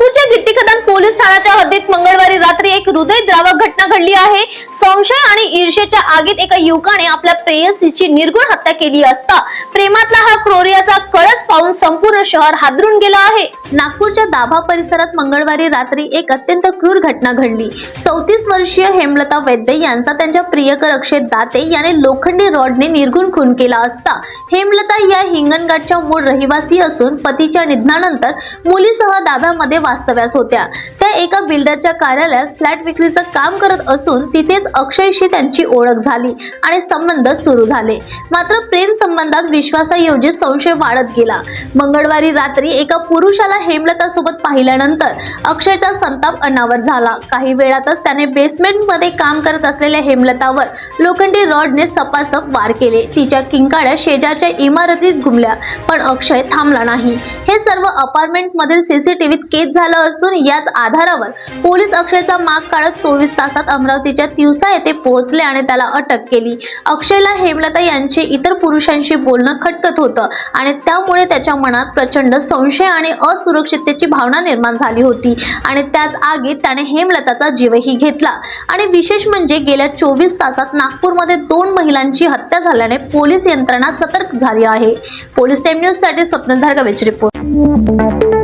नागपूरच्या गिट्टी खदान पोलीस ठाण्याच्या हद्दीत मंगळवारी रात्री एक हृदयद्रावक घटना घडली आहे. संशय आणि ईर्षेच्या आगीत एका युवकाने आपल्या प्रेयसीची निर्गुण हत्या केली असता प्रेमातला हा क्रोरियाचा कळस पाहून संपूर्ण शहर हादरून गेलं आहे. नागपूरच्या दाभा परिसरात मंगळवारी रात्री एक अत्यंत क्रूर घटना घडली. चौतीस वर्षीय हेमलता वैद्य यांचा त्यांच्या प्रियकर अक्षय दाते याने लोखंडी रॉडने निर्गुण खून केला असता. हेमलता या हिंगणघाटच्या मूळ रहिवासी असून पतीच्या निधनानंतर मुलीसह दाभ्यामध्ये वास्तव्यास होत्या. त्या एका बिल्डरच्या कार्यालयात फ्लॅट विक्रीचं काम करत असून तिथेच अक्षयशी त्यांची ओळख झाली आणि संबंध सुरू झाले. मात्र प्रेम संबंधात विश्वासाऐवजी संशय वाढत गेला. मंगळवारी रात्री एका पुरुषाला हेमलता सोबत पाहिल्यानंतर अक्षयचा संताप अनावर झाला. काही वेळातच त्याने बेसमेंटमध्ये काम करत असलेल्या हेमलतावर लोखंडी रॉडने सपासप वार केले. तिच्या किंकाळ्या शेजारच्या इमारतीत घुमल्या पण अक्षय थांबला नाही. हे सर्व अपार्टमेंट मधील सीसीटीव्हीत केस झालं असून याच आधारावर पोलीस अक्षयचा माग काढत चोवीस तासात अमरावतीच्या तिवसा येथे पोहोचले आणि त्याला अटक केली. अक्षयला हेमलता यांचे इतर पुरुषांशी बोलणं खटकत होतं आणि त्यामुळे त्याच्या मनात प्रचंड संशय आणि असुरक्षिततेची भावना निर्माण झाली होती आणि त्याच आगीत त्याने हेमलताचा जीवही घेतला. आणि विशेष म्हणजे गेल्या चोवीस तासात ना नागपूरमध्ये दोन महिलांची हत्या झाल्याने पोलीस यंत्रणा सतर्क झाली आहे. पोलीस टाइम न्यूजसाठी स्वप्नधार गवेच रिपोर्ट.